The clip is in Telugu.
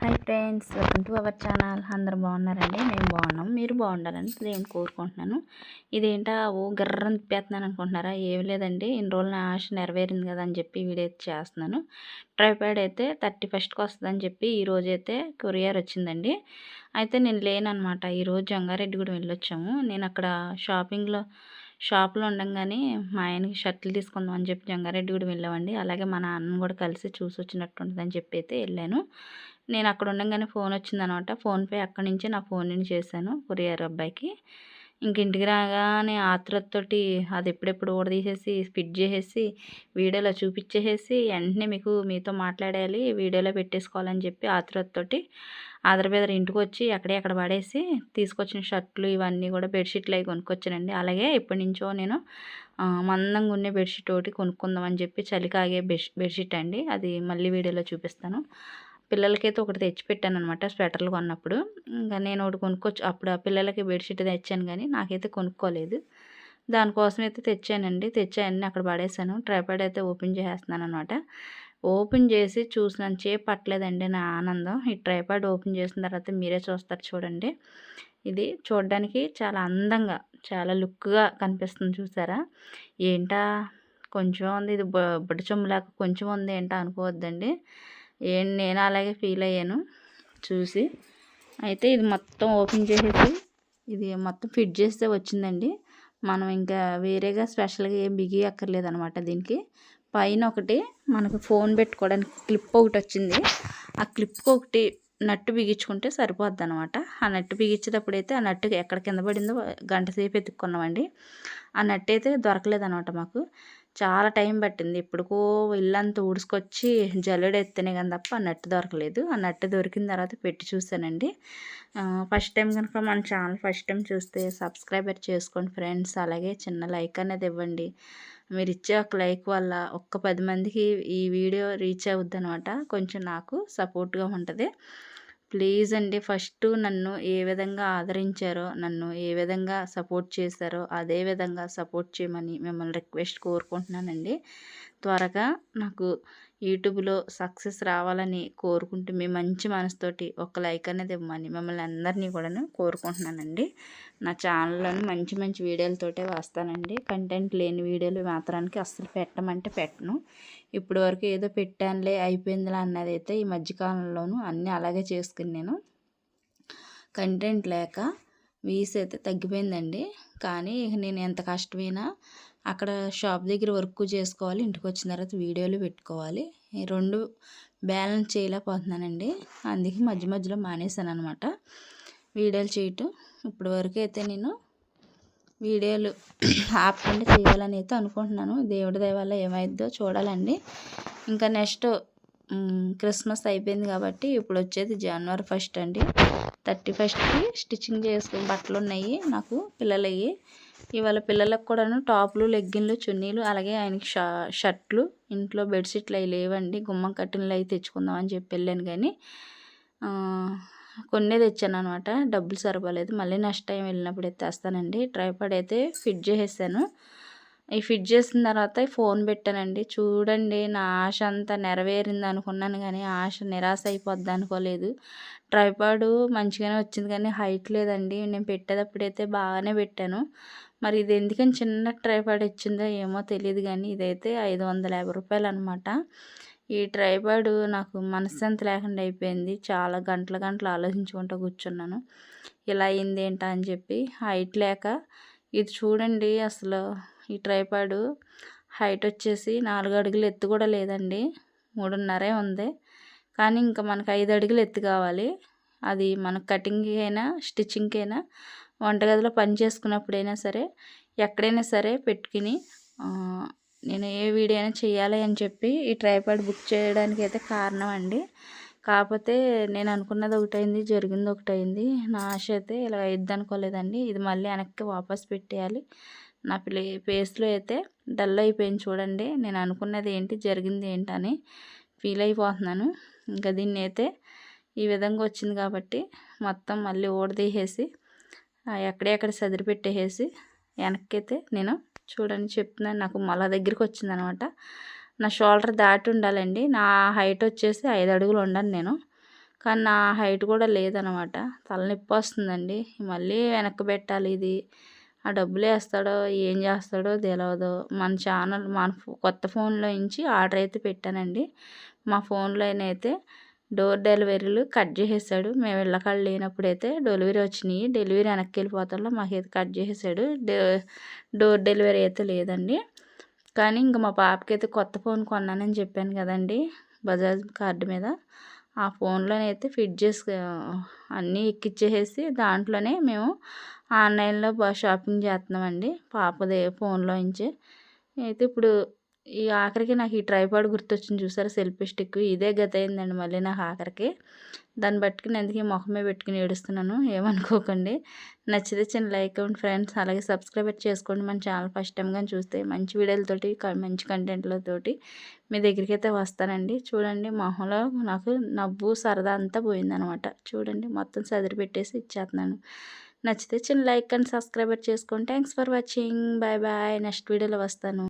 Hi friends welcome to our channel అందరు బాగున్నారండి? మేము బాగున్నాం. మీరు బాగుండాలని దేవుని కోరుకుంటున్నాను. ఇదేంటా? ఓ గర్రం తిప్పేస్తున్నాను అనుకుంటున్నారా? ఏమి లేదండి. ఇన్ని రోజులు నా ఆశ నెరవేరింది కదా అని చెప్పి వీడియో అయితే చేస్తున్నాను. ట్రైపాడ్ అయితే థర్టీ ఫస్ట్కి వస్తుందని చెప్పి ఈరోజు అయితే కొరియర్ వచ్చిందండి. అయితే నేను లేనమాట ఈరోజు జంగారెడ్డి కూడా వెళ్ళొచ్చాము. నేను అక్కడ షాపింగ్లో షాప్లో ఉండగానే మా ఆయనకి షర్ట్లు తీసుకుందాం అని చెప్పి జంగారెడ్డి కూడా వెళ్ళామండి. అలాగే మా నాన్న కూడా కలిసి చూసి వచ్చినట్టు ఉంటుందని చెప్పి అయితే వెళ్ళాను. నేను అక్కడ ఉండగానే ఫోన్ వచ్చిందనమాట. ఫోన్పే అక్కడి నుంచే నా ఫోన్ నుంచి చేశాను కొరియర్ అబ్బాయికి. ఇంక ఇంటికి రాగానే ఆత్రతోటి అది ఎప్పుడెప్పుడు ఓడ తీసేసి ఫిట్ చేసేసి వీడియోలో చూపించేసేసి వెంటనే మీకు మీతో మాట్లాడాలి వీడియోలో పెట్టేసుకోవాలని చెప్పి ఆత్రతోటి ఆదరబెదర ఇంటికి వచ్చి అక్కడే అక్కడ పడేసి తీసుకొచ్చిన షర్ట్లు ఇవన్నీ కూడా బెడ్షీట్లు అవి కొనుక్కొచ్చానండి. అలాగే ఎప్పటి నుంచో నేను మందంగా ఉండే బెడ్షీట్ ఒకటి కొనుక్కుందామని చెప్పి చలికాగే బెడ్ బెడ్షీట్ అండి. అది మళ్ళీ వీడియోలో చూపిస్తాను. పిల్లలకైతే ఒకటి తెచ్చిపెట్టాను అనమాట స్వెటర్లు కొన్నప్పుడు. ఇంకా నేను ఒకటి కొనుక్కోవచ్చు అప్పుడు ఆ పిల్లలకి బెడ్షీట్ తెచ్చాను కానీ నాకైతే కొనుక్కోలేదు. దానికోసం అయితే తెచ్చానండి తెచ్చాయని అక్కడ పడేసాను. ట్రైపాడ్ అయితే ఓపెన్ చేసేస్తున్నాను అనమాట ఓపెన్ చేసి చూసినంత చేపట్టలేదండి పట్టలేదండి నా ఆనందం. ఈ ట్రైపాడ్ ఓపెన్ చేసిన తర్వాత మీరే చూస్తారు చూడండి. ఇది చూడడానికి చాలా అందంగా చాలా లుక్గా కనిపిస్తుంది చూసారా? ఏంటా? కొంచెం ఉంది ఇది బుడ్డ కొంచెం ఉంది ఏంటా అనుకోవద్దండి. ఏం నేను అలాగే ఫీల్ అయ్యాను. చూసి అయితే ఇది మొత్తం ఓపెన్ చేసేసి ఇది మొత్తం ఫిట్ చేస్తే వచ్చిందండి. మనం ఇంకా వేరేగా స్పెషల్గా ఏం బిగి అక్కర్లేదనమాట దీనికి. పైన ఒకటి మనకు ఫోన్ పెట్టుకోవడానికి క్లిప్ ఒకటి వచ్చింది. ఆ క్లిప్ ఒకటి నట్టు బిగించుకుంటే సరిపోద్ది అనమాట ఆ నట్టు బిగించేటప్పుడు అయితే ఆ నట్టు ఎక్కడ కింద పడిందో గంట సేపు ఎత్తుక్కున్నామండి. ఆ నట్టు అయితే దొరకలేదనమాట మాకు. చాలా టైం పట్టింది. ఇప్పుడుకో ఇల్లంతా ఊడ్చుకొచ్చి జల్లెడ ఎత్తనే కానీ తప్ప ఆ నట్టు దొరకలేదు. ఆ నట్టు దొరికిన తర్వాత పెట్టి చూశానండి. ఫస్ట్ టైం కనుక మన ఛానల్ ఫస్ట్ టైం చూస్తే సబ్స్క్రైబర్ చేసుకోండి ఫ్రెండ్స్. అలాగే చిన్న లైక్ అనేది ఇవ్వండి. మీరు ఇచ్చే ఒక లైక్ వల్ల ఒక్క పది మందికి ఈ వీడియో రీచ్ అవుద్ది అనమాట కొంచెం నాకు సపోర్ట్గా ఉంటుంది. ప్లీజ్ అండి ఫస్ట్ నన్ను ఏ విధంగా ఆదరించారో నన్ను ఏ విధంగా సపోర్ట్ చేశారో అదే విధంగా సపోర్ట్ చేయమని మిమ్మల్ని రిక్వెస్ట్ కోరుకుంటున్నానండి. త్వరగా నాకు యూట్యూబ్లో సక్సెస్ రావాలని కోరుకుంటూ మీ మంచి మనసుతోటి ఒక లైక్ అనేది ఇవ్వమని మిమ్మల్ని అందరినీ కూడా కోరుకుంటున్నానండి. నా ఛానల్లోని మంచి మంచి వీడియోలతోటే వస్తానండి. కంటెంట్ లేని వీడియోలు మాత్రానికి అస్సలు పెట్టమంటే పెట్టను. ఇప్పుడు వరకు ఏదో పెట్టానులే అయిపోయిందిలా అన్నది అయితే ఈ మధ్యకాలంలోనూ అన్నీ అలాగే చేసుకుని నేను కంటెంట్ లేక వీస్ అయితే తగ్గిపోయిందండి. కానీ ఇక నేను ఎంత కష్టమైనా అక్కడ షాప్ దగ్గర వర్క్ చేసుకోవాలి ఇంటికి వచ్చిన తర్వాత వీడియోలు పెట్టుకోవాలి. ఈ రెండు బ్యాలెన్స్ చేయలేకపోతున్నానండి. అందుకే మధ్య మధ్యలో మానేశాను అనమాట వీడియోలు చేయటం. ఇప్పటి వరకు అయితే నేను వీడియోలు ఆపకుండా చేయాలని అయితే అనుకుంటున్నాను. దేవుడి దయ వల్ల ఏమైద్దో చూడాలండి. ఇంకా నెక్స్ట్ క్రిస్మస్ అయిపోయింది కాబట్టి ఇప్పుడు వచ్చేది జనవరి ఫస్ట్ అండి. థర్టీ ఫస్ట్కి స్టిచ్చింగ్ చేసుకుని బట్టలు ఉన్నాయి నాకు పిల్లలవి. ఇవాళ పిల్లలకు కూడాను టాపులు లెగ్గిన్లు చున్నీలు అలాగే ఆయనకి షా షర్ట్లు ఇంట్లో బెడ్షీట్లు అవి లేవండి. గుమ్మం కట్టినలు అవి తెచ్చుకుందాం అని చెప్పి వెళ్ళాను కానీ కొన్నే తెచ్చాను అనమాట డబ్బులు సరిపోలేదు. మళ్ళీ నెక్స్ట్ టైం వెళ్ళినప్పుడు అయితే తెస్తానండి ట్రైపాడ్ అయితే ఫిట్ చేసేసాను. ఈ ఫిట్ చేసిన తర్వాత ఫోన్ పెట్టానండి. చూడండి నా ఆశ అంతా నెరవేరింది అనుకున్నాను కానీ ఆశ నిరాశ అయిపోద్ది అనుకోలేదు. ట్రైపాడు మంచిగానే వచ్చింది కానీ హైట్ లేదండి. నేను పెట్టేటప్పుడైతే బాగానే పెట్టాను. మరి ఇది ఎందుకని చిన్న ట్రైపాడ్ ఇచ్చిందో ఏమో తెలియదు కానీ ఇదైతే ఐదు వందల యాభై రూపాయలు అనమాట ఈ ట్రైపాడ్ నాకు మనశ్శాంతి లేకుండా అయిపోయింది. చాలా గంటల గంటలు ఆలోచించుకుంటూ కూర్చున్నాను. ఇలా అయింది ఏంటా అని చెప్పి హైట్ లేక ఇది చూడండి అసలు ఈ ట్రైపాడు హైట్ వచ్చేసి నాలుగు అడుగులు ఎత్తు కూడా లేదండి. మూడున్నరే ఉంది. కానీ ఇంకా మనకు ఐదు అడుగులు ఎత్తు కావాలి. అది మనకు కటింగ్కి అయినా స్టిచ్చింగ్కి అయినా వంటగదిలో పని చేసుకున్నప్పుడైనా సరే ఎక్కడైనా సరే పెట్టుకుని నేను ఏ వీడియో అయినా చేయాలి అని చెప్పి ఈ ట్రైపాడ్ బుక్ చేయడానికి అయితే కారణం అండి. కాకపోతే నేను అనుకున్నది ఒకటైంది జరిగింది ఒకటైంది. నా ఆశ అయితే ఇలా అయిద్ది అనుకోలేదండి. ఇది మళ్ళీ వెనక్కి వాపస్ పెట్టేయాలి. నా ప్లే ఫేస్లో అయితే డల్ అయిపోయింది చూడండి. నేను అనుకున్నది ఏంటి జరిగింది ఏంటని ఫీల్ అయిపోతున్నాను. ఇంకా దీన్ని అయితే ఈ విధంగా వచ్చింది కాబట్టి మొత్తం మళ్ళీ ఓడదీసేసి ఎక్కడెక్కడ సదిరి వెనక్కి అయితే నేను చూడండి చెప్తున్నాను నాకు మళ్ళా దగ్గరికి వచ్చిందనమాట. నా షోల్డర్ దాటి ఉండాలండి. నా హైట్ వచ్చేసి ఐదు అడుగులు ఉండాలి నేను. కానీ నా హైట్ కూడా లేదనమాట. తలనొప్పి వస్తుందండి. మళ్ళీ వెనక్కి పెట్టాలి ఇది. ఆ డబ్బులు వేస్తాడో ఏం చేస్తాడో తెలియదు మన ఛానల్ మన కొత్త ఫోన్లో నుంచి ఆర్డర్ అయితే పెట్టానండి. మా ఫోన్లోనైతే డోర్ డెలివరీలు కట్ చేసేసాడు. మేము ఇళ్ళకాడ లేనప్పుడు అయితే డెలివరీ వచ్చినాయి. డెలివరీ వెనక్కి వెళ్ళిపోతాలో మాకైతే కట్ చేసేసాడు. డోర్ డెలివరీ అయితే లేదండి. కానీ ఇంకా మా పాపకి అయితే కొత్త ఫోన్ కొన్నానని చెప్పాను కదండి బజాజ్ కార్డు మీద. ఆ ఫోన్లోనైతే ఫిట్ చేసి అన్నీ ఎక్కిచ్చేసేసి దాంట్లోనే మేము ఆన్లైన్లో షాపింగ్ చేస్తున్నామండి పాపదే ఫోన్లో నుంచి. అయితే ఇప్పుడు ఈ ఆఖరికి నాకు ఈ ట్రైపాడ్ గుర్తొచ్చింది చూసారా? సెల్ఫీ స్టిక్ ఇదే గత అయిందండి మళ్ళీ నాకు ఆఖరికి. దాన్ని బట్టుకుని అందుకే మొహమే పెట్టుకుని ఏడుస్తున్నాను. ఏమనుకోకండి. నచ్చితే చిన్న లైక్ అవ్వండి ఫ్రెండ్స్ అలాగే సబ్స్క్రైబ్ చేసుకోండి. మన ఛానల్ ఫస్ట్ టైం కానీ చూస్తే మంచి వీడియోలతోటి మంచి కంటెంట్లతోటి మీ దగ్గరికి అయితే వస్తానండి. చూడండి మొహంలో నాకు నవ్వు సరదా అంతా పోయిందనమాట. చూడండి మొత్తం సదిరి పెట్టేసి ఇచ్చేస్తున్నాను. నచ్చితే చిన్న లైక్ అండ్ సబ్స్క్రైబర్ చేసుకోండి. Thanks for watching bye bye next వీడియోలో వస్తాను.